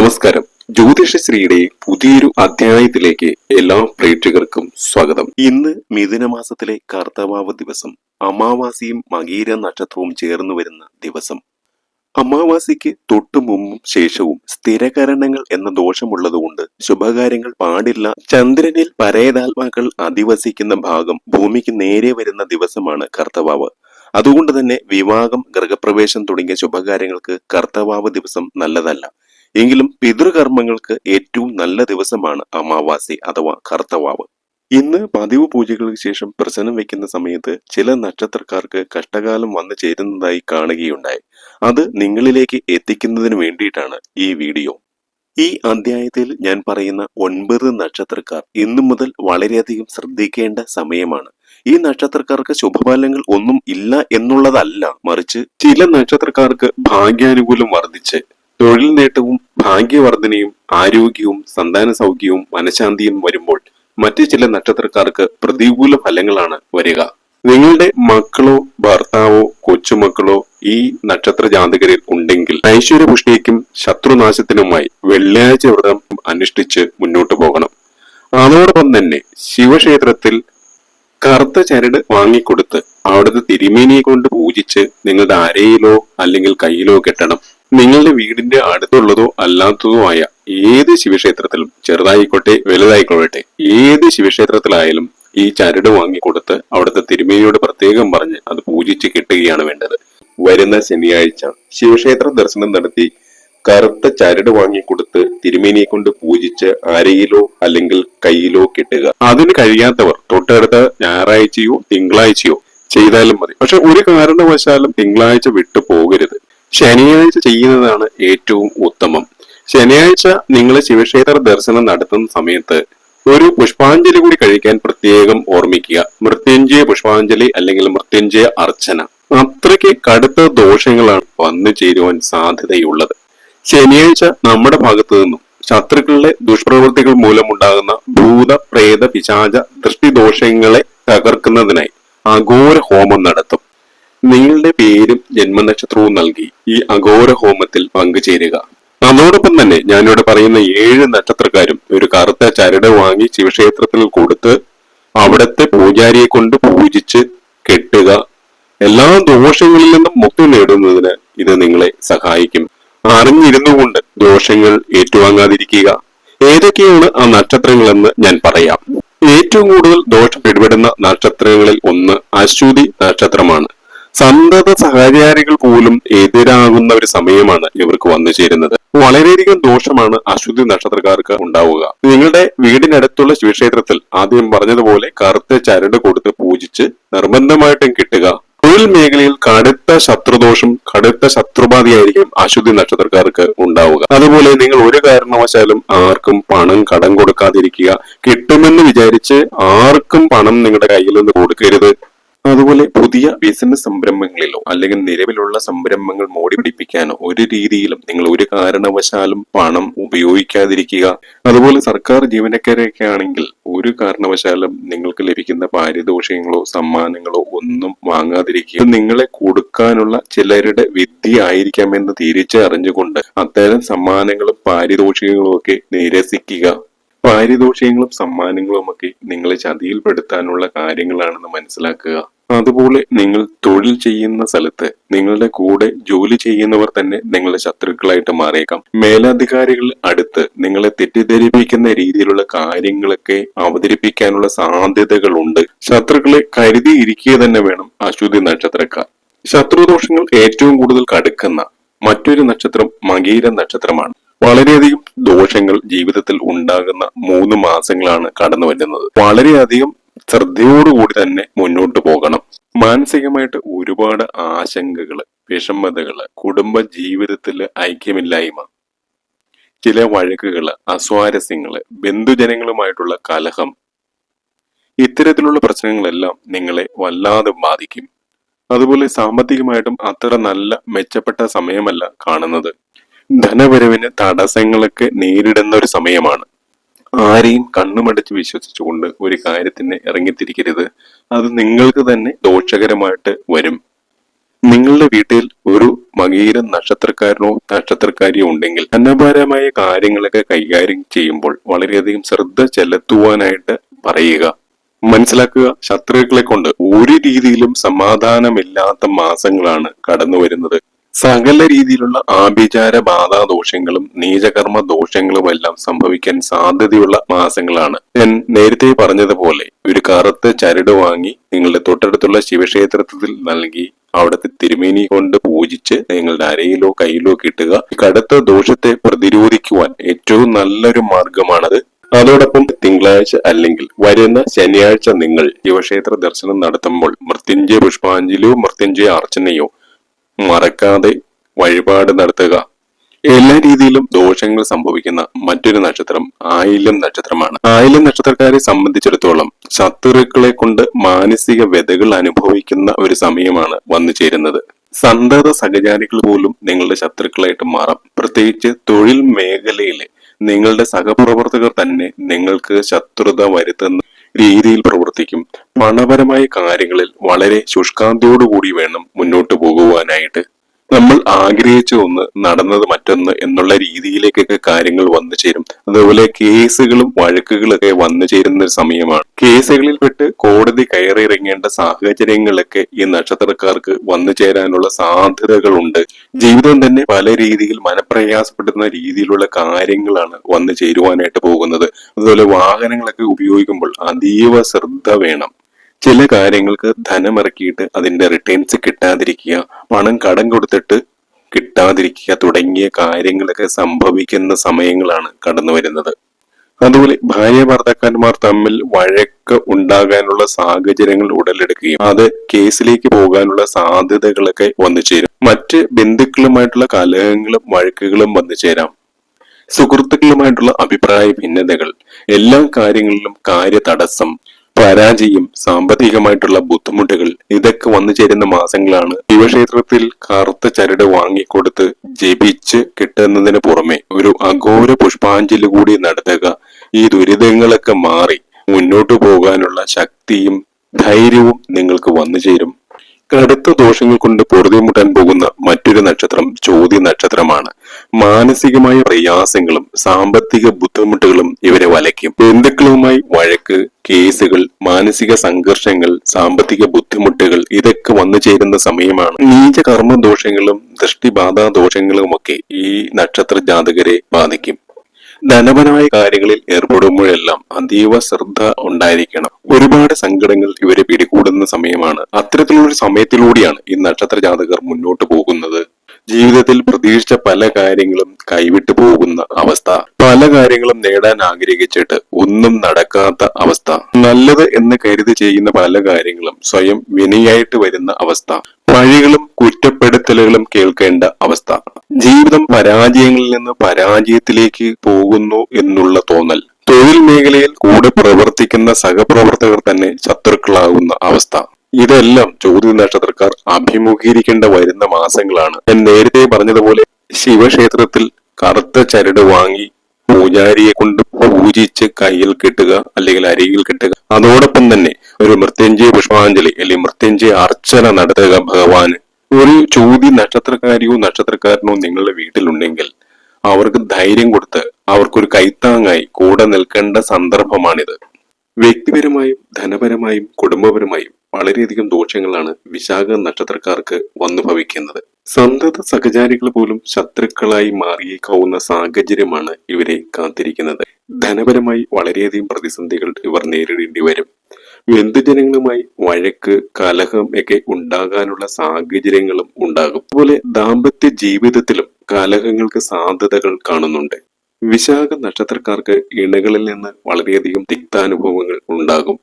നമസ്കാരം. ജ്യോതിഷശ്രീയുടെ പുതിയൊരു അധ്യായത്തിലേക്ക് എല്ലാ പ്രേക്ഷകർക്കും സ്വാഗതം. ഇന്ന് മിഥുന മാസത്തിലെ കർത്തവാവ് ദിവസം അമാവാസിയും മകീര നക്ഷത്രവും ചേർന്ന് വരുന്ന ദിവസം. അമാവാസിക്ക് തൊട്ടു മുമ്പും ശേഷവും സ്ഥിരകരണങ്ങൾ എന്ന ദോഷമുള്ളതുകൊണ്ട് ശുഭകാര്യങ്ങൾ പാടില്ല. ചന്ദ്രനിൽ പരേതാത്മാക്കൾ അധിവസിക്കുന്ന ഭാഗം ഭൂമിക്ക് നേരെ വരുന്ന ദിവസമാണ് കർത്തവാവ് അതുകൊണ്ട് തന്നെ വിവാഹം ഗൃഹപ്രവേശം തുടങ്ങിയ ശുഭകാര്യങ്ങൾക്ക് കർത്തവാവ് ദിവസം നല്ലതല്ല. എങ്കിലും പിതൃകർമ്മങ്ങൾക്ക് ഏറ്റവും നല്ല ദിവസമാണ് അമാവാസി അഥവാ കർത്തവാവ്. ഇന്ന് പതിവ് പൂജകൾക്ക് ശേഷം പ്രസനം വെക്കുന്ന സമയത്ത് ചില നക്ഷത്രക്കാർക്ക് കഷ്ടകാലം വന്നു ചേരുന്നതായി കാണുകയുണ്ടായി. അത് നിങ്ങളിലേക്ക് എത്തിക്കുന്നതിന് വേണ്ടിയിട്ടാണ് ഈ വീഡിയോ. ഈ അധ്യായത്തിൽ ഞാൻ പറയുന്ന ഒൻപത് നക്ഷത്രക്കാർ ഇന്നു മുതൽ വളരെയധികം ശ്രദ്ധിക്കേണ്ട സമയമാണ്. ഈ നക്ഷത്രക്കാർക്ക് ശുഭഫലങ്ങൾ ഒന്നും ഇല്ല എന്നുള്ളതല്ല. മറിച്ച് ചില നക്ഷത്രക്കാർക്ക് ഭാഗ്യാനുകൂലം വർദ്ധിച്ച് തൊഴിൽ നേട്ടവും ഭാഗ്യവർദ്ധനയും ആരോഗ്യവും സന്താന സൗഖ്യവും മനഃശാന്തിയും വരുമ്പോൾ മറ്റു ചില നക്ഷത്രക്കാർക്ക് പ്രതികൂല ഫലങ്ങളാണ് വരിക. നിങ്ങളുടെ മക്കളോ ഭർത്താവോ കൊച്ചുമക്കളോ ഈ നക്ഷത്ര ജാതകരിൽ ഉണ്ടെങ്കിൽ ഐശ്വര്യപുഷ്ടിക്കും ശത്രുനാശത്തിനുമായി വെള്ളിയാഴ്ച വ്രതം അനുഷ്ഠിച്ച് മുന്നോട്ട് പോകണം. അതോടൊപ്പം തന്നെ ശിവക്ഷേത്രത്തിൽ കറുത്ത ചരട് വാങ്ങിക്കൊടുത്ത് അവിടുത്തെ തിരുമേനിയെ കൊണ്ട് പൂജിച്ച് നിങ്ങളുടെ അരയിലോ അല്ലെങ്കിൽ കയ്യിലോ കെട്ടണം. നിങ്ങളുടെ വീടിന്റെ അടുത്തുള്ളതോ അല്ലാത്തതോ ആയ ഏത് ശിവക്ഷേത്രത്തിലും ചെറുതായിക്കോട്ടെ വലുതായിക്കൊള്ളട്ടെ ഏത് ശിവക്ഷേത്രത്തിലായാലും ഈ ചരട് വാങ്ങിക്കൊടുത്ത് അവിടുത്തെ തിരുമേനിയോട് പ്രത്യേകം പറഞ്ഞ് അത് പൂജിച്ച് കിട്ടുകയാണ് വേണ്ടത്. വരുന്ന ശനിയാഴ്ച ശിവക്ഷേത്ര ദർശനം നടത്തി കറുത്ത ചരട് വാങ്ങിക്കൊടുത്ത് തിരുമേനിയെ കൊണ്ട് പൂജിച്ച് അരയിലോ അല്ലെങ്കിൽ കയ്യിലോ കിട്ടുക. അതിന് കഴിയാത്തവർ തൊട്ടടുത്ത ഞായറാഴ്ചയോ തിങ്കളാഴ്ചയോ ചെയ്താലും മതി. പക്ഷെ ഒരു കാരണവശാലും തിങ്കളാഴ്ച വിട്ടു പോകരുത്. ശനിയാഴ്ച ചെയ്യുന്നതാണ് ഏറ്റവും ഉത്തമം. ശനിയാഴ്ച നിങ്ങൾ ശിവക്ഷേത്ര ദർശനം നടത്തുന്ന സമയത്ത് ഒരു പുഷ്പാഞ്ജലി കൂടി കഴിക്കാൻ പ്രത്യേകം ഓർമ്മിക്കുക. മൃത്യുഞ്ജയ പുഷ്പാഞ്ജലി അല്ലെങ്കിൽ മൃത്യുഞ്ജയ അർച്ചന. അത്രയ്ക്ക് കടുത്ത ദോഷങ്ങളാണ് വന്നു ചേരുവാൻ സാധ്യതയുള്ളത്. ശനിയാഴ്ച നമ്മുടെ ഭാഗത്തു നിന്നും ശത്രുക്കളുടെ ദുഷ്പ്രവൃത്തികൾ മൂലമുണ്ടാകുന്ന ഭൂത പ്രേത പിശാച ദൃഷ്ടിദോഷങ്ങളെ തകർക്കുന്നതിനായി അഘോര ഹോമം നടത്തും. നിങ്ങളുടെ പേരും ജന്മനക്ഷത്രവും നൽകി ഈ അഘോര ഹോമത്തിൽ പങ്കുചേരുക. അതോടൊപ്പം തന്നെ ഞാനിവിടെ പറയുന്ന ഏഴ് നക്ഷത്രക്കാരും ഒരു കറുത്ത ചരട് വാങ്ങി ശിവക്ഷേത്രത്തിൽ കൊടുത്ത് അവിടത്തെ പൂജാരിയെ കൊണ്ട് പൂജിച്ച് കെട്ടുക. എല്ലാ ദോഷങ്ങളിൽ നിന്നും മുക്തി നേടുന്നതിന് ഇത് നിങ്ങളെ സഹായിക്കും. അറിഞ്ഞിരുന്നു കൊണ്ട് ദോഷങ്ങൾ ഏറ്റുവാങ്ങാതിരിക്കുക. ഏതൊക്കെയാണ് ആ നക്ഷത്രങ്ങളെന്ന് ഞാൻ പറയാം. ഏറ്റവും കൂടുതൽ ദോഷം പിടിപെടുന്ന നക്ഷത്രങ്ങളിൽ ഒന്ന് അശ്വതി നക്ഷത്രമാണ്. സന്തത സഹചാരികൾ പോലും എതിരാകുന്ന ഒരു സമയമാണ് ഇവർക്ക് വന്നു ചേരുന്നത്. വളരെയധികം ദോഷമാണ് അശുദ്ധി നക്ഷത്രക്കാർക്ക് ഉണ്ടാവുക. നിങ്ങളുടെ വീടിനടുത്തുള്ള ശിവക്ഷേത്രത്തിൽ ആദ്യം പറഞ്ഞതുപോലെ കറുത്ത ചരട് കൊടുത്ത് പൂജിച്ച് നിർബന്ധമായിട്ടും കിട്ടുക. തൊഴിൽ മേഖലയിൽ കടുത്ത ശത്രുദോഷം കടുത്ത ശത്രുബാധയായിരിക്കും അശുദ്ധി നക്ഷത്രക്കാർക്ക് ഉണ്ടാവുക. അതുപോലെ നിങ്ങൾ ഒരു കാരണവശാലും ആർക്കും പണം കടം കൊടുക്കാതിരിക്കുക. കിട്ടുമെന്ന് വിചാരിച്ച് ആർക്കും പണം നിങ്ങളുടെ കയ്യിൽ നിന്ന് കൊടുക്കരുത്. അതുപോലെ പുതിയ ബിസിനസ് സംരംഭങ്ങളിലോ അല്ലെങ്കിൽ നിലവിലുള്ള സംരംഭങ്ങൾ മോടി പിടിപ്പിക്കാനോ ഒരു രീതിയിലും നിങ്ങൾ ഒരു കാരണവശാലും പണം ഉപയോഗിക്കാതിരിക്കുക. അതുപോലെ സർക്കാർ ജീവനക്കാരെയൊക്കെ ആണെങ്കിൽ ഒരു കാരണവശാലും നിങ്ങൾക്ക് ലഭിക്കുന്ന പാരിതോഷികങ്ങളോ സമ്മാനങ്ങളോ ഒന്നും വാങ്ങാതിരിക്കുക. നിങ്ങളെ കൊടുക്കാനുള്ള ചിലരുടെ വിദ്യ ആയിരിക്കാമെന്ന് തിരിച്ചറിഞ്ഞുകൊണ്ട് അത്തരം സമ്മാനങ്ങളും പാരിതോഷികങ്ങളും ഒക്കെ നിരസിക്കുക. പാരിതോഷികങ്ങളും സമ്മാനങ്ങളും ഒക്കെ നിങ്ങളെ ചതിയിൽപ്പെടുത്താനുള്ള കാര്യങ്ങളാണെന്ന് മനസ്സിലാക്കുക. അതുപോലെ നിങ്ങൾ തൊഴിൽ ചെയ്യുന്ന സ്ഥലത്ത് നിങ്ങളുടെ കൂടെ ജോലി ചെയ്യുന്നവർ തന്നെ നിങ്ങളുടെ ശത്രുക്കളായിട്ട് മാറിയേക്കാം. മേലധികാരികൾ അടുത്ത് നിങ്ങളെ തെറ്റിദ്ധരിപ്പിക്കുന്ന രീതിയിലുള്ള കാര്യങ്ങളൊക്കെ അവതരിപ്പിക്കാനുള്ള സാധ്യതകളുണ്ട്. ശത്രുക്കളെ കരുതി കരുതിയിരിക്കുക തന്നെ വേണം അശ്വതി നക്ഷത്രക്കാർ. ശത്രുദോഷങ്ങൾ ഏറ്റവും കൂടുതൽ കടുക്കുന്ന മറ്റൊരു നക്ഷത്രം മകീര നക്ഷത്രമാണ്. വളരെയധികം ദോഷങ്ങൾ ജീവിതത്തിൽ ഉണ്ടാകുന്ന മൂന്ന് മാസങ്ങളാണ് കടന്നു വരുന്നത്. വളരെയധികം ശ്രദ്ധയോടുകൂടി തന്നെ മുന്നോട്ട് പോകണം. മാനസികമായിട്ട് ഒരുപാട് ആശങ്കകൾ വിഷമതകൾ കുടുംബ ജീവിതത്തിൽ ഐക്യമില്ലായ്മ ചില വഴക്കുകൾ അസ്വാരസ്യങ്ങൾ ബന്ധുജനങ്ങളുമായിട്ടുള്ള കലഹം ഇത്തരത്തിലുള്ള പ്രശ്നങ്ങളെല്ലാം നിങ്ങളെ വല്ലാതെ ബാധിക്കും. അതുപോലെ സാമ്പത്തികമായിട്ടും അത്ര നല്ല മെച്ചപ്പെട്ട സമയമല്ല കാണുന്നത്. ധനവരവിന് തടസ്സങ്ങളൊക്കെ നേരിടുന്ന ഒരു സമയമാണ്. ആരെയും കണ്ണുമടച്ച് വിശ്വസിച്ചുകൊണ്ട് ഒരു കാര്യത്തിന് ഇറങ്ങിത്തിരിക്കരുത്. അത് നിങ്ങൾക്ക് തന്നെ ദോഷകരമായിട്ട് വരും. നിങ്ങളുടെ വീട്ടിൽ ഒരു മകീര നക്ഷത്രക്കാരനോ നക്ഷത്രക്കാരിയോ ഉണ്ടെങ്കിൽ ധനപരമായ കാര്യങ്ങളൊക്കെ കൈകാര്യം ചെയ്യുമ്പോൾ വളരെയധികം ശ്രദ്ധ ചെലുത്തുവാനായിട്ട് പറയുക. മനസ്സിലാക്കുക ശത്രുക്കളെ കൊണ്ട് ഒരു രീതിയിലും സമാധാനമില്ലാത്ത മാസങ്ങളാണ് കടന്നു വരുന്നത് സകല രീതിയിലുള്ള ആഭിചാര ബാധാദോഷങ്ങളും നീചകർമ്മ ദോഷങ്ങളും എല്ലാം സംഭവിക്കാൻ സാധ്യതയുള്ള മാസങ്ങളാണ്. ഞാൻ നേരത്തെ പറഞ്ഞതുപോലെ ഒരു കറുത്ത ചരട് വാങ്ങി നിങ്ങളുടെ തൊട്ടടുത്തുള്ള ശിവക്ഷേത്രത്തിൽ നൽകി അവിടുത്തെ തിരുമേനി കൊണ്ട് പൂജിച്ച് നിങ്ങളുടെ അരയിലോ കയ്യിലോ കിട്ടുക കടുത്ത ദോഷത്തെ പ്രതിരോധിക്കുവാൻ ഏറ്റവും നല്ലൊരു മാർഗമാണത്. അതോടൊപ്പം തിങ്കളാഴ്ച അല്ലെങ്കിൽ വരുന്ന ശനിയാഴ്ച നിങ്ങൾ ശിവക്ഷേത്ര ദർശനം നടത്തുമ്പോൾ മൃത്യുഞ്ജയ പുഷ്പാഞ്ജലിയോ മൃത്യുഞ്ജയ അർച്ചനയോ മറക്കാതെ വഴിപാട് നടത്തുക. എല്ലാ രീതിയിലും ദോഷങ്ങൾ സംഭവിക്കുന്ന മറ്റൊരു നക്ഷത്രം ആയില്യം നക്ഷത്രമാണ്. ആയില്യം നക്ഷത്രക്കാരെ സംബന്ധിച്ചിടത്തോളം ശത്രുക്കളെ കൊണ്ട് മാനസിക വ്യതകൾ അനുഭവിക്കുന്ന ഒരു സമയമാണ് വന്നു ചേരുന്നത്. സന്തത സഹചാരികൾ പോലും നിങ്ങളുടെ ശത്രുക്കളായിട്ട് മാറാം. പ്രത്യേകിച്ച് തൊഴിൽ മേഖലയിലെ നിങ്ങളുടെ സഹപ്രവർത്തകർ തന്നെ നിങ്ങൾക്ക് ശത്രുത വരുത്തുന്ന രീതിയിൽ പ്രവർത്തിക്കും. പണപരമായ കാര്യങ്ങളിൽ വളരെ ശുഷ്കാന്തിയോടുകൂടി വേണം മുന്നോട്ട് പോകുവാനായിട്ട്. നമ്മൾ ആഗ്രഹിച്ച ഒന്ന് നടന്നത് മറ്റൊന്ന് എന്നുള്ള രീതിയിലേക്കൊക്കെ കാര്യങ്ങൾ വന്നു ചേരും. അതുപോലെ കേസുകളും വഴക്കുകളൊക്കെ വന്നു ചേരുന്ന ഒരു സമയമാണ്. കേസുകളിൽ പെട്ട് കോടതി കയറിയിറങ്ങേണ്ട സാഹചര്യങ്ങളൊക്കെ ഈ നക്ഷത്രക്കാർക്ക് വന്നു ചേരാനുള്ള സാധ്യതകളുണ്ട്. ജീവിതം തന്നെ പല രീതിയിൽ മനപ്രയാസപ്പെടുന്ന രീതിയിലുള്ള കാര്യങ്ങളാണ് വന്നു ചേരുവാനായിട്ട് പോകുന്നത്. അതുപോലെ വാഹനങ്ങളൊക്കെ ഉപയോഗിക്കുമ്പോൾ അതീവ ശ്രദ്ധ വേണം. ചില കാര്യങ്ങൾക്ക് ധനമിറക്കിയിട്ട് അതിന്റെ റിട്ടേൺസ് കിട്ടാതിരിക്കുക പണം കടം കൊടുത്തിട്ട് കിട്ടാതിരിക്കുക തുടങ്ങിയ കാര്യങ്ങളൊക്കെ സംഭവിക്കുന്ന സമയങ്ങളാണ് കടന്നു വരുന്നത്. അതുപോലെ ഭാര്യ ഭർത്താക്കന്മാർ തമ്മിൽ വഴക്ക് ഉണ്ടാകാനുള്ള സാഹചര്യങ്ങൾ ഉടലെടുക്കുകയും അത് കേസിലേക്ക് പോകാനുള്ള സാധ്യതകളൊക്കെ വന്നു ചേരും. മറ്റ് ബന്ധുക്കളുമായിട്ടുള്ള കലഹങ്ങളും വഴക്കുകളും വന്നു ചേരാം. സുഹൃത്തുക്കളുമായിട്ടുള്ള അഭിപ്രായ ഭിന്നതകൾ എല്ലാ കാര്യങ്ങളിലും കാര്യ തടസ്സം പരാജയം സാമ്പത്തികമായിട്ടുള്ള ബുദ്ധിമുട്ടുകൾ ഇതൊക്കെ വന്നു ചേരുന്ന മാസങ്ങളാണ്. ശിവക്ഷേത്രത്തിൽ കറുത്ത ചരട് വാങ്ങിക്കൊടുത്ത് ജപിച്ച് കിട്ടുന്നതിന് പുറമെ ഒരു അഘോര പുഷ്പാഞ്ജലി കൂടി നടത്തുക. ഈ ദുരിതങ്ങളൊക്കെ മാറി മുന്നോട്ടു പോകാനുള്ള ശക്തിയും ധൈര്യവും നിങ്ങൾക്ക് വന്നു ചേരും. കടുത്ത ദോഷങ്ങൾ കൊണ്ട് പൊറുതിമുട്ടാൻ പോകുന്ന മറ്റൊരു നക്ഷത്രം ചോദ്യ നക്ഷത്രമാണ്. മാനസികമായ പ്രയാസങ്ങളും സാമ്പത്തിക ബുദ്ധിമുട്ടുകളും ഇവരെ വലയ്ക്കും. ബന്ധുക്കളുമായി വഴക്ക് കേസുകൾ മാനസിക സംഘർഷങ്ങൾ സാമ്പത്തിക ബുദ്ധിമുട്ടുകൾ ഇതൊക്കെ വന്നു ചേരുന്ന സമയമാണ്. നീച കർമ്മ ദോഷങ്ങളും ദൃഷ്ടിബാധാ ദോഷങ്ങളും ഒക്കെ ഈ നക്ഷത്ര ജാതകരെ ബാധിക്കും. ധനപരമായ കാര്യങ്ങളിൽ ഏർപ്പെടുമ്പോഴെല്ലാം അതീവ ശ്രദ്ധ ഉണ്ടായിരിക്കണം. ഒരുപാട് സങ്കടങ്ങൾ ഇവരെ പിടികൂടുന്ന സമയമാണ്. അത്തരത്തിലുള്ള സമയത്തിലൂടെയാണ് ഈ നക്ഷത്ര ജാതകർ മുന്നോട്ട് പോകുന്നത്. ജീവിതത്തിൽ പ്രതീക്ഷിച്ച പല കാര്യങ്ങളും കൈവിട്ടു പോകുന്ന അവസ്ഥ. പല കാര്യങ്ങളും നേടാൻ ആഗ്രഹിച്ചിട്ട് ഒന്നും നടക്കാത്ത അവസ്ഥ. നല്ലത് എന്ന് കരുതി ചെയ്യുന്ന പല കാര്യങ്ങളും സ്വയം വിനയായിട്ട് വരുന്ന അവസ്ഥ. പഴികളും കുറ്റപ്പെടുത്തലുകളും കേൾക്കേണ്ട അവസ്ഥ. ജീവിതം പരാജയങ്ങളിൽ നിന്ന് പരാജയത്തിലേക്ക് പോകുന്നു എന്നുള്ള തോന്നൽ. തൊഴിൽ മേഖലയിൽ കൂടെ പ്രവർത്തിക്കുന്ന സഹപ്രവർത്തകർ തന്നെ ശത്രുക്കളാകുന്ന അവസ്ഥ. ഇതെല്ലാം ചോദ്യ നക്ഷത്രക്കാർ അഭിമുഖീകരിക്കേണ്ട വരുന്ന മാസങ്ങളാണ്. ഞാൻ നേരത്തെ പറഞ്ഞതുപോലെ ശിവക്ഷേത്രത്തിൽ കറുത്ത ചരട് വാങ്ങി പൂജാരിയെ കൊണ്ട് പൂജിച്ച് കയ്യിൽ കെട്ടുക അല്ലെങ്കിൽ അരികിൽ കെട്ടുക. അതോടൊപ്പം തന്നെ ഒരു മൃത്യുഞ്ജയ പുഷ്പാഞ്ജലി അല്ലെങ്കിൽ മൃത്യുഞ്ജയ അർച്ചന നടത്തുക ഭഗവാന്. ഒരു ചോദ്യ നക്ഷത്രക്കാരിയോ നക്ഷത്രക്കാരനോ നിങ്ങളുടെ വീട്ടിലുണ്ടെങ്കിൽ അവർക്ക് ധൈര്യം കൊടുത്ത് അവർക്കൊരു കൈത്താങ്ങായി കൂടെ നിൽക്കേണ്ട സന്ദർഭമാണിത്. വ്യക്തിപരമായും ധനപരമായും കുടുംബപരമായും വളരെയധികം ദോഷങ്ങളാണ് വിശാഖ നക്ഷത്രക്കാർക്ക് വന്നു ഭവിക്കുന്നത് സന്തത സഹചാരികൾ പോലും ശത്രുക്കളായി മാറിയേക്കാവുന്ന സാഹചര്യമാണ് ഇവരെ കാത്തിരിക്കുന്നത്. ധനപരമായി വളരെയധികം പ്രതിസന്ധികൾ ഇവർ നേരിടേണ്ടി വരും. ബന്ധുജനങ്ങളുമായി വഴക്ക് കലഹം ഒക്കെ ഉണ്ടാകാനുള്ള സാഹചര്യങ്ങളും ഉണ്ടാകും. അതുപോലെ ദാമ്പത്യ ജീവിതത്തിലും കലഹങ്ങൾക്ക് സാധ്യതകൾ കാണുന്നുണ്ട്. വിശാഖ നക്ഷത്രക്കാർക്ക് ഇണകളിൽ നിന്ന് വളരെയധികം തിക്താനുഭവങ്ങൾ ഉണ്ടാകും.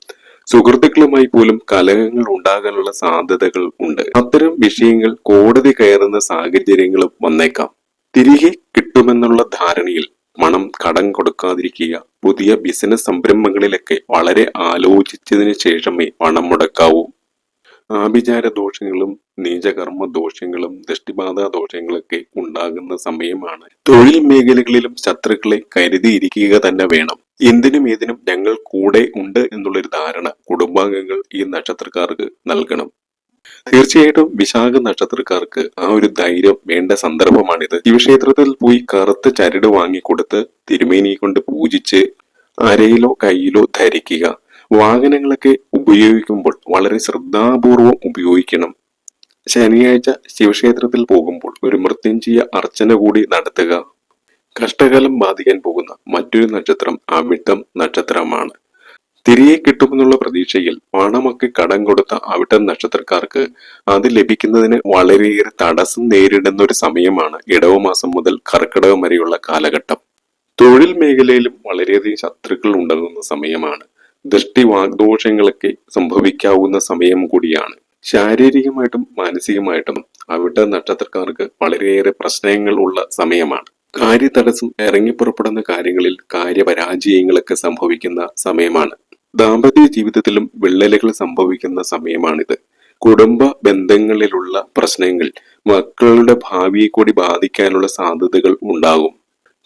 സുഹൃത്തുക്കളുമായി പോലും കലഹങ്ങൾ ഉണ്ടാകാനുള്ള സാധ്യതകൾ ഉണ്ട്. അത്തരം വിഷയങ്ങൾ കോടതി കയറുന്ന സാഹചര്യങ്ങളും വന്നേക്കാം. തിരികെ കിട്ടുമെന്നുള്ള ധാരണയിൽ മണം കടം കൊടുക്കാതിരിക്കുക പുതിയ ബിസിനസ് സംരംഭങ്ങളിലൊക്കെ വളരെ ആലോചിച്ചതിന് ശേഷമേ പണം മുടക്കാവൂ. ആഭിചാര ദോഷങ്ങളും നീചകർമ്മ ദോഷങ്ങളും ദൃഷ്ടിബാധ ദോഷങ്ങളൊക്കെ ഉണ്ടാകുന്ന സമയമാണ്. തൊഴിൽ മേഖലകളിലും ശത്രുക്കളെ കരുതിയിരിക്കുക തന്നെ വേണം. എന്തിനും ഏതിനും ഞങ്ങൾ കൂടെ ഉണ്ട് എന്നുള്ളൊരു ധാരണ കുടുംബാംഗങ്ങൾ ഈ നക്ഷത്രക്കാർക്ക് നൽകണം. തീർച്ചയായിട്ടും വിശാഖ നക്ഷത്രക്കാർക്ക് ആ ഒരു ധൈര്യം വേണ്ട സന്ദർഭമാണിത്. ശിവക്ഷേത്രത്തിൽ പോയി കറുത്ത ചരട് വാങ്ങിക്കൊടുത്ത് തിരുമേനിയെ കൊണ്ട് പൂജിച്ച് അരയിലോ കയ്യിലോ ധരിക്കുക വാഹനങ്ങളൊക്കെ ഉപയോഗിക്കുമ്പോൾ വളരെ ശ്രദ്ധാപൂർവം ഉപയോഗിക്കണം. ശനിയാഴ്ച ശിവക്ഷേത്രത്തിൽ പോകുമ്പോൾ ഒരു മൃത്യുഞ്ജയ അർച്ചന കൂടി നടത്തുക. കഷ്ടകാലം ബാധിക്കാൻ പോകുന്ന മറ്റൊരു നക്ഷത്രം അവിട്ടം നക്ഷത്രമാണ്. തിരികെ കിട്ടുമെന്നുള്ള പ്രതീക്ഷയിൽ പണമൊക്കെ കടം കൊടുത്ത അവിട്ടം നക്ഷത്രക്കാർക്ക് അത് ലഭിക്കുന്നതിന് വളരെയേറെ തടസ്സം നേരിടുന്ന ഒരു സമയമാണ് ഇടവമാസം മുതൽ കർക്കിടകം വരെയുള്ള കാലഘട്ടം. തൊഴിൽ മേഖലയിലും വളരെയധികം ശത്രുക്കൾ ഉണ്ടാകുന്ന സമയമാണ്. ദൃഷ്ടി വാഗ്ദോഷങ്ങളൊക്കെ സംഭവിക്കാവുന്ന സമയം കൂടിയാണ്. ശാരീരികമായിട്ടും മാനസികമായിട്ടും അവിട്ട നക്ഷത്രക്കാർക്ക് വളരെയേറെ പ്രശ്നങ്ങൾ ഉള്ള സമയമാണ്. കാര്യതടസ്സം ഇറങ്ങിപ്പുറപ്പെടുന്ന കാര്യങ്ങളിൽ കാര്യപരാജയങ്ങളൊക്കെ സംഭവിക്കുന്ന സമയമാണ്. ദാമ്പത്യ ജീവിതത്തിലും വിള്ളലുകൾ സംഭവിക്കുന്ന സമയമാണിത്. കുടുംബ ബന്ധങ്ങളിലുള്ള പ്രശ്നങ്ങൾ മക്കളുടെ ഭാവിയെ കൂടി ബാധിക്കാനുള്ള സാധ്യതകൾ ഉണ്ടാകും.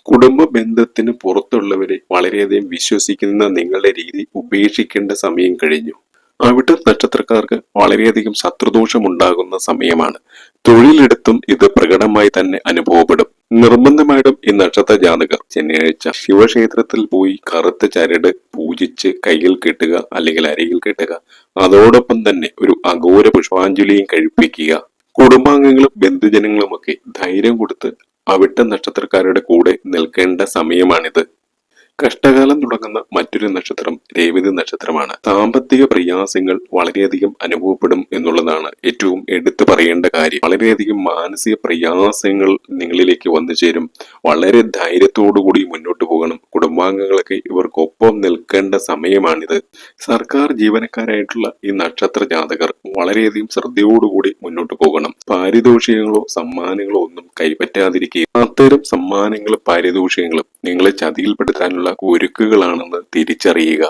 കുടുംബ ബന്ധത്തിന് പുറത്തുള്ളവരെ വളരെയധികം വിശ്വസിക്കുന്ന നിങ്ങളുടെ രീതി ഉപേക്ഷിക്കേണ്ട സമയം കഴിഞ്ഞു. അവിട്ട നക്ഷത്രക്കാർക്ക് വളരെയധികം ശത്രുദോഷം ഉണ്ടാകുന്ന സമയമാണ്. തൊഴിലെടുത്തും ഇത് പ്രകടമായി തന്നെ അനുഭവപ്പെടും. നിർബന്ധമായിട്ടും ഈ നക്ഷത്ര ജാതകർ ശനിയാഴ്ച ശിവക്ഷേത്രത്തിൽ പോയി കറുത്ത ചരട് പൂജിച്ച് കയ്യിൽ കെട്ടുക അല്ലെങ്കിൽ അരയിൽ കെട്ടുക. അതോടൊപ്പം തന്നെ ഒരു അഘോര പുഷ്പാഞ്ജലിയും കഴിപ്പിക്കുക. കുടുംബാംഗങ്ങളും ബന്ധുജനങ്ങളുമൊക്കെ ധൈര്യം കൊടുത്ത് അവിട്ട നക്ഷത്രക്കാരുടെ കൂടെ നിൽക്കേണ്ട സമയമാണിത്. കഷ്ടകാലം തുടങ്ങുന്ന മറ്റൊരു നക്ഷത്രം രേവതി നക്ഷത്രമാണ്. സാമ്പത്തിക പ്രയാസങ്ങൾ വളരെയധികം അനുഭവപ്പെടും എന്നുള്ളതാണ് ഏറ്റവും എടുത്തു പറയേണ്ട കാര്യം. വളരെയധികം മാനസിക പ്രയാസങ്ങൾ നിങ്ങളിലേക്ക് വന്നു ചേരും. വളരെ ധൈര്യത്തോടുകൂടി മുന്നോട്ട് പോകണം. കുടുംബാംഗങ്ങളൊക്കെ ഇവർക്കൊപ്പം നിൽക്കേണ്ട സമയമാണിത്. സർക്കാർ ജീവനക്കാരായിട്ടുള്ള ഈ നക്ഷത്ര ജാതകർ വളരെയധികം ശ്രദ്ധയോടുകൂടി മുന്നോട്ട് പോകണം. പാരിതോഷികങ്ങളോ സമ്മാനങ്ങളോ ഒന്നും കൈപ്പറ്റാതിരിക്കുക. അത്തരം സമ്മാനങ്ങളും പാരിതോഷികങ്ങളും നിങ്ങളെ ചതിയിൽപ്പെടുത്താനുള്ള ഒരുക്കുകളാണെന്ന് തിരിച്ചറിയുക.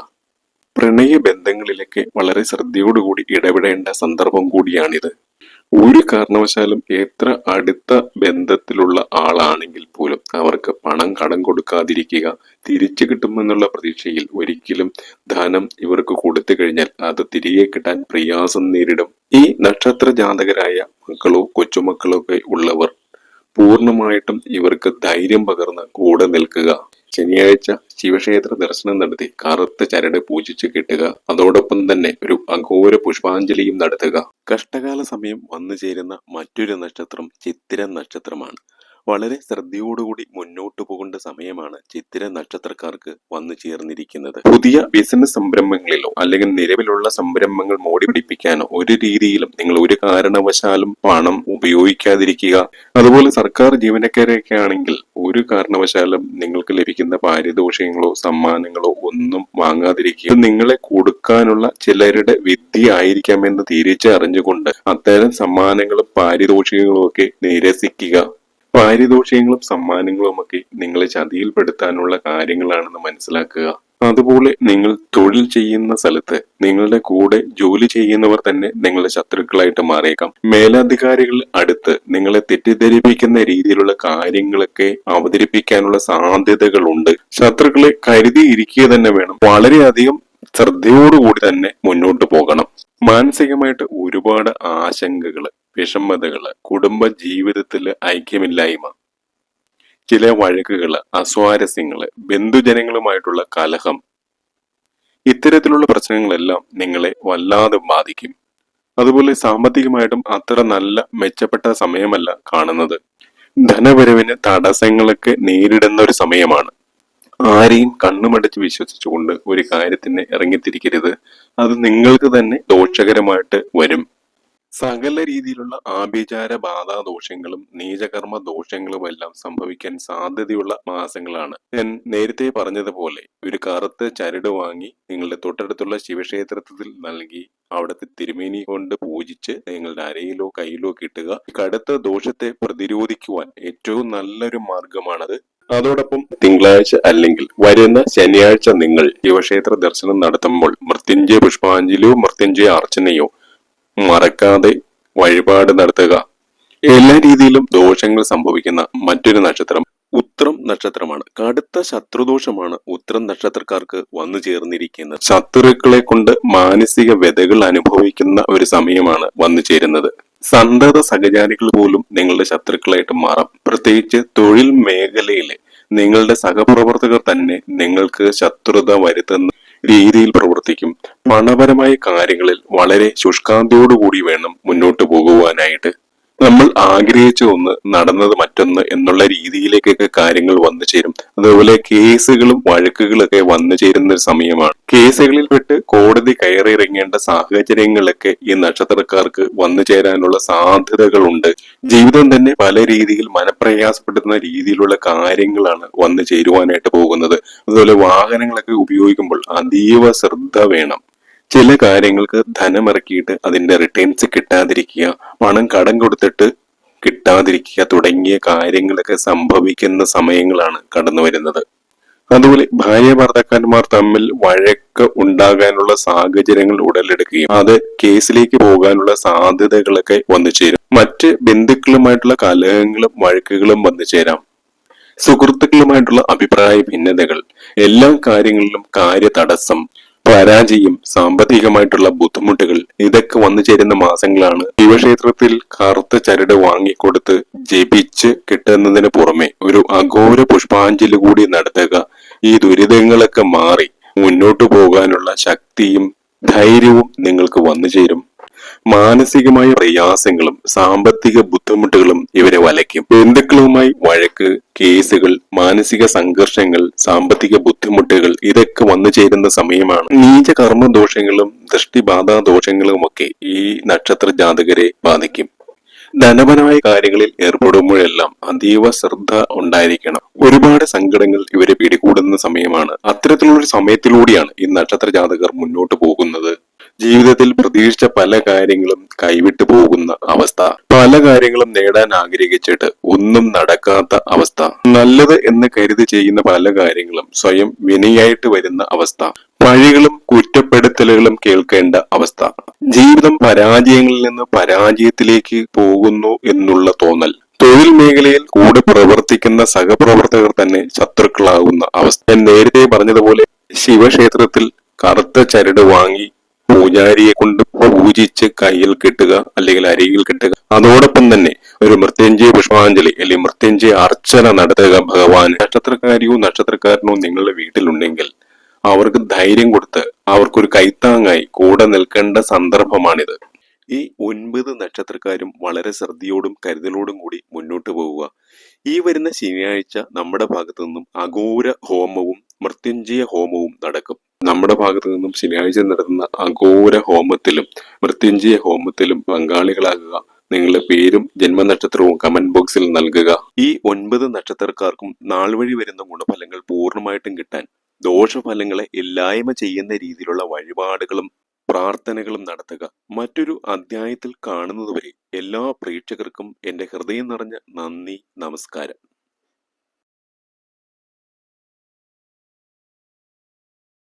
പ്രണയ ബന്ധങ്ങളിലൊക്കെ വളരെ ശ്രദ്ധയോടുകൂടി ഇടപെടേണ്ട സന്ദർഭം കൂടിയാണിത്. ഒരു കാരണവശാലും എത്ര അടുത്ത ബന്ധത്തിലുള്ള ആളാണെങ്കിൽ പോലും അവർക്ക് പണം കടം കൊടുക്കാതിരിക്കുക തിരിച്ചു കിട്ടുമെന്നുള്ള പ്രതീക്ഷയിൽ ഒരിക്കലും ധനം ഇവർക്ക് കൊടുത്തു കഴിഞ്ഞാൽ അത് തിരികെ കിട്ടാൻ പ്രയാസം നേരിടും. ഈ നക്ഷത്ര ജാതകരായ മക്കളോ കൊച്ചുമക്കളോ ഒക്കെ ഉള്ളവർ പൂർണമായിട്ടും ഇവർക്ക് ധൈര്യം പകർന്ന് കൂടെ നിൽക്കുക. ശനിയാഴ്ച ശിവക്ഷേത്ര ദർശനം നടത്തി കറുത്ത ചരട് പൂജിച്ചു കെട്ടുക. അതോടൊപ്പം തന്നെ ഒരു അഘോര പുഷ്പാഞ്ജലിയും നടത്തുക. കഷ്ടകാല സമയം വന്നു ചേരുന്ന മറ്റൊരു നക്ഷത്രം ചിത്തിര നക്ഷത്രമാണ്. വളരെ ശ്രദ്ധയോടുകൂടി മുന്നോട്ടു പോകേണ്ട സമയമാണ് ചിത്തിര നക്ഷത്രക്കാർക്ക് വന്നു ചേർന്നിരിക്കുന്നത്. പുതിയ ബിസിനസ് സംരംഭങ്ങളിലോ അല്ലെങ്കിൽ നിലവിലുള്ള സംരംഭങ്ങൾ മോടി പിടിപ്പിക്കാനോ ഒരു രീതിയിലും നിങ്ങൾ ഒരു കാരണവശാലും പണം ഉപയോഗിക്കാതിരിക്കുക. അതുപോലെ സർക്കാർ ജീവനക്കാരെയൊക്കെ ആണെങ്കിൽ ഒരു കാരണവശാലും നിങ്ങൾക്ക് ലഭിക്കുന്ന പാരിതോഷികങ്ങളോ സമ്മാനങ്ങളോ ഒന്നും വാങ്ങാതിരിക്കുക. നിങ്ങളെ കൊടുക്കാനുള്ള ചിലരുടെ വിദ്യ ആയിരിക്കാമെന്ന് തിരിച്ചറിഞ്ഞുകൊണ്ട് അത്തരം സമ്മാനങ്ങളും പാരിതോഷികങ്ങളും ഒക്കെ നിരസിക്കുക. പാരിതോഷികങ്ങളും സമ്മാനങ്ങളും ഒക്കെ നിങ്ങളെ ചതിയിൽപ്പെടുത്താനുള്ള കാര്യങ്ങളാണെന്ന് മനസ്സിലാക്കുക. അതുപോലെ നിങ്ങൾ തൊഴിൽ ചെയ്യുന്ന സ്ഥലത്ത് നിങ്ങളുടെ കൂടെ ജോലി ചെയ്യുന്നവർ തന്നെ നിങ്ങളുടെ ശത്രുക്കളായിട്ട് മാറിയേക്കാം. മേലധികാരികൾ അടുത്ത് നിങ്ങളെ തെറ്റിദ്ധരിപ്പിക്കുന്ന രീതിയിലുള്ള കാര്യങ്ങളൊക്കെ അവതരിപ്പിക്കാനുള്ള സാധ്യതകളുണ്ട്. ശത്രുക്കളെ കരുതിയിരിക്കുക തന്നെ വേണം. വളരെയധികം ശ്രദ്ധയോടുകൂടി തന്നെ മുന്നോട്ട് പോകണം. മാനസികമായിട്ട് ഒരുപാട് ആശങ്കകൾ വിഷമതകൾ കുടുംബ ജീവിതത്തിൽ ഐക്യമില്ലായ്മ ചില വഴക്കുകൾ അസ്വാരസ്യങ്ങൾ ബന്ധുജനങ്ങളുമായിട്ടുള്ള കലഹം ഇത്തരത്തിലുള്ള പ്രശ്നങ്ങളെല്ലാം നിങ്ങളെ വല്ലാതെ ബാധിക്കും. അതുപോലെ സാമ്പത്തികമായിട്ടും അത്ര നല്ല മെച്ചപ്പെട്ട സമയമല്ല കാണുന്നത്. ധനവരവിന് തടസ്സങ്ങളൊക്കെ നേരിടുന്ന ഒരു സമയമാണ്. ആരെയും കണ്ണുമടച്ച് വിശ്വസിച്ചുകൊണ്ട് ഒരു കാര്യത്തിന് ഇറങ്ങിത്തിരിക്കരുത്. അത് നിങ്ങൾക്ക് തന്നെ ദോഷകരമായിട്ട് വരും. സകല രീതിയിലുള്ള ആഭിചാര നീചകർമ്മ ദോഷങ്ങളും എല്ലാം സംഭവിക്കാൻ സാധ്യതയുള്ള മാസങ്ങളാണ്. ഞാൻ നേരത്തെ പറഞ്ഞതുപോലെ ഒരു കറുത്ത ചരട് വാങ്ങി നിങ്ങളുടെ തൊട്ടടുത്തുള്ള ശിവക്ഷേത്രത്തിൽ നൽകി അവിടുത്തെ തിരുമേനി കൊണ്ട് പൂജിച്ച് നിങ്ങളുടെ അരയിലോ കയ്യിലോ കിട്ടുക കടുത്ത ദോഷത്തെ പ്രതിരോധിക്കുവാൻ ഏറ്റവും നല്ലൊരു മാർഗമാണത്. അതോടൊപ്പം തിങ്കളാഴ്ച അല്ലെങ്കിൽ വരുന്ന ശനിയാഴ്ച നിങ്ങൾ ശിവക്ഷേത്ര ദർശനം നടത്തുമ്പോൾ മൃത്യുഞ്ജയ പുഷ്പാഞ്ജലിയോ മൃത്യുഞ്ജയ അർച്ചനയോ മറക്കാതെ വഴിപാട് നടത്തുക. എല്ലാ രീതിയിലും ദോഷങ്ങൾ സംഭവിക്കുന്ന മറ്റൊരു നക്ഷത്രം ഉത്രം നക്ഷത്രമാണ്. കടുത്ത ശത്രുദോഷമാണ് ഉത്രം നക്ഷത്രക്കാർക്ക് വന്നു ചേർന്നിരിക്കുന്നത്. ശത്രുക്കളെ കൊണ്ട് മാനസിക വ്യതകൾ അനുഭവിക്കുന്ന ഒരു സമയമാണ് വന്നു ചേരുന്നത്. സന്തത സഹചാരികൾ പോലും നിങ്ങളുടെ ശത്രുക്കളായിട്ട് മാറാം. പ്രത്യേകിച്ച് തൊഴിൽ മേഖലയിലെ നിങ്ങളുടെ സഹപ്രവർത്തകർ തന്നെ നിങ്ങൾക്ക് ശത്രുത വരുത്തുന്ന രീതിയിൽ പ്രവർത്തിക്കും. പണപരമായ കാര്യങ്ങളിൽ വളരെ ശുഷ്കാന്തിയോടുകൂടി വേണം മുന്നോട്ട് പോകുവാനായിട്ട്. നമ്മൾ ആഗ്രഹിച്ച ഒന്ന് നടന്നത് മറ്റൊന്ന് എന്നുള്ള രീതിയിലേക്കൊക്കെ കാര്യങ്ങൾ വന്നു ചേരും. അതുപോലെ കേസുകളും വഴക്കുകളൊക്കെ വന്നു ചേരുന്ന ഒരു സമയമാണ്. കേസുകളിൽ പെട്ട് കോടതി കയറിയിറങ്ങേണ്ട സാഹചര്യങ്ങളൊക്കെ ഈ നക്ഷത്രക്കാർക്ക് വന്നു ചേരാനുള്ള സാധ്യതകളുണ്ട്. ജീവിതം തന്നെ പല രീതിയിൽ മനപ്രയാസപ്പെടുന്ന രീതിയിലുള്ള കാര്യങ്ങളാണ് വന്നു ചേരുവാനായിട്ട് പോകുന്നത്. അതുപോലെ വാഹനങ്ങളൊക്കെ ഉപയോഗിക്കുമ്പോൾ അതീവ ശ്രദ്ധ വേണം. ചില കാര്യങ്ങൾക്ക് ധനമിറക്കിയിട്ട് അതിന്റെ റിട്ടേൺസ് കിട്ടാതിരിക്കുക പണം കടം കൊടുത്തിട്ട് കിട്ടാതിരിക്കുക തുടങ്ങിയ കാര്യങ്ങളൊക്കെ സംഭവിക്കുന്ന സമയങ്ങളാണ് കടന്നു വരുന്നത്. അതുപോലെ ഭാര്യ ഭർത്താക്കന്മാർ തമ്മിൽ വഴക്ക് ഉണ്ടാകാനുള്ള സാഹചര്യങ്ങൾ ഉടലെടുക്കുകയും അത് കേസിലേക്ക് പോകാനുള്ള സാധ്യതകളൊക്കെ വന്നു ചേരും. മറ്റ് ബന്ധുക്കളുമായിട്ടുള്ള കലഹങ്ങളും വഴക്കുകളും വന്നു ചേരാം. സുഹൃത്തുക്കളുമായിട്ടുള്ള അഭിപ്രായ ഭിന്നതകൾ എല്ലാ കാര്യങ്ങളിലും കാര്യ തടസ്സം പരാജയം സാമ്പത്തികമായിട്ടുള്ള ബുദ്ധിമുട്ടുകൾ ഇതൊക്കെ വന്നു ചേരുന്ന മാസങ്ങളാണ്. ശിവക്ഷേത്രത്തിൽ കറുത്ത ചരട് വാങ്ങിക്കൊടുത്ത് ജപിച്ച് കിട്ടുന്നതിന് പുറമെ ഒരു അഘോര പുഷ്പാഞ്ജലി കൂടി നടത്തുക. ഈ ദുരിതങ്ങളൊക്കെ മാറി മുന്നോട്ടു പോകാനുള്ള ശക്തിയും ധൈര്യവും നിങ്ങൾക്ക് വന്നു ചേരും. മാനസികമായ പ്രയാസങ്ങളും സാമ്പത്തിക ബുദ്ധിമുട്ടുകളും ഇവരെ വലയ്ക്കും. ബന്ധുക്കളുമായി വഴക്ക് കേസുകൾ മാനസിക സംഘർഷങ്ങൾ സാമ്പത്തിക ബുദ്ധിമുട്ടുകൾ ഇതൊക്കെ വന്നു ചേരുന്ന സമയമാണ്. നീച കർമ്മ ദോഷങ്ങളും ദൃഷ്ടിബാധാ ദോഷങ്ങളും ഒക്കെ ഈ നക്ഷത്ര ജാതകരെ ബാധിക്കും. ധനപരമായ കാര്യങ്ങളിൽ ഏർപ്പെടുമ്പോഴെല്ലാം അതീവ ശ്രദ്ധ ഉണ്ടായിരിക്കണം. ഒരുപാട് സങ്കടങ്ങൾ ഇവരെ പിടികൂടുന്ന സമയമാണ്. അത്തരത്തിലുള്ള സമയത്തിലൂടെയാണ് ഈ നക്ഷത്ര ജാതകർ മുന്നോട്ട് പോകുന്നത്. ജീവിതത്തിൽ പ്രതീക്ഷിച്ച പല കാര്യങ്ങളും കൈവിട്ടു പോകുന്ന അവസ്ഥ. പല കാര്യങ്ങളും നേടാൻ ആഗ്രഹിച്ചിട്ട് ഒന്നും നടക്കാത്ത അവസ്ഥ. നല്ലത് എന്ന് കരുതി ചെയ്യുന്ന പല കാര്യങ്ങളും സ്വയം വിനയായിട്ട് വരുന്ന അവസ്ഥ. പഴികളും കുറ്റപ്പെടുത്തലുകളും കേൾക്കേണ്ട അവസ്ഥ. ജീവിതം പരാജയങ്ങളിൽ നിന്ന് പരാജയത്തിലേക്ക് പോകുന്നു എന്നുള്ള തോന്നൽ. തൊഴിൽ മേഖലയിൽ കൂടെ പ്രവർത്തിക്കുന്ന സഹപ്രവർത്തകർ തന്നെ ശത്രുക്കളാകുന്ന അവസ്ഥ. ഞാൻ നേരത്തെ പറഞ്ഞതുപോലെ ശിവക്ഷേത്രത്തിൽ കറുത്ത ചരട് വാങ്ങി പൂജാരിയെ കൊണ്ട് പൂജിച്ച് കയ്യിൽ കെട്ടുക അല്ലെങ്കിൽ അരികിൽ കെട്ടുക. അതോടൊപ്പം തന്നെ ഒരു മൃത്യുഞ്ജയ പുഷ്പാഞ്ജലി അല്ലെങ്കിൽ മൃത്യുഞ്ജയ അർച്ചന നടത്തുക ഭഗവാൻ നക്ഷത്രക്കാരിയോ നക്ഷത്രക്കാരനോ നിങ്ങളുടെ വീട്ടിലുണ്ടെങ്കിൽ അവർക്ക് ധൈര്യം കൊടുത്ത് അവർക്കൊരു കൈത്താങ്ങായി കൂടെ നിൽക്കേണ്ട സന്ദർഭമാണിത്. ഈ ഒൻപത് നക്ഷത്രക്കാരും വളരെ ശ്രദ്ധയോടും കരുതലോടും കൂടി മുന്നോട്ട് പോവുക. ഈ വരുന്ന ശനിയാഴ്ച നമ്മുടെ ഭാഗത്തു നിന്നും അഘോര ഹോമവും മൃത്യുഞ്ജയ ഹോമവും നടക്കും. നമ്മുടെ ഭാഗത്തു നിന്നും ശനിയാഴ്ച നടത്തുന്ന അഘോര ഹോമത്തിലും മൃത്യുഞ്ജയ ഹോമത്തിലും പങ്കാളികളാകുക. നിങ്ങളുടെ പേരും ജന്മനക്ഷത്രവും കമന്റ് ബോക്സിൽ നൽകുക. ഈ ഒൻപത് നക്ഷത്രക്കാർക്കും നാൾ വഴി വരുന്ന ഗുണഫലങ്ങൾ പൂർണമായിട്ടും കിട്ടാൻ ദോഷഫലങ്ങളെ ഇല്ലായ്മ ചെയ്യുന്ന രീതിയിലുള്ള വഴിപാടുകളും പ്രാർത്ഥനകളും നടത്തുക. മറ്റൊരു അധ്യായത്തിൽ കാണുന്നതുവരെ എല്ലാ പ്രേക്ഷകർക്കും എന്റെ ഹൃദയം നിറഞ്ഞ നന്ദി നമസ്കാരം.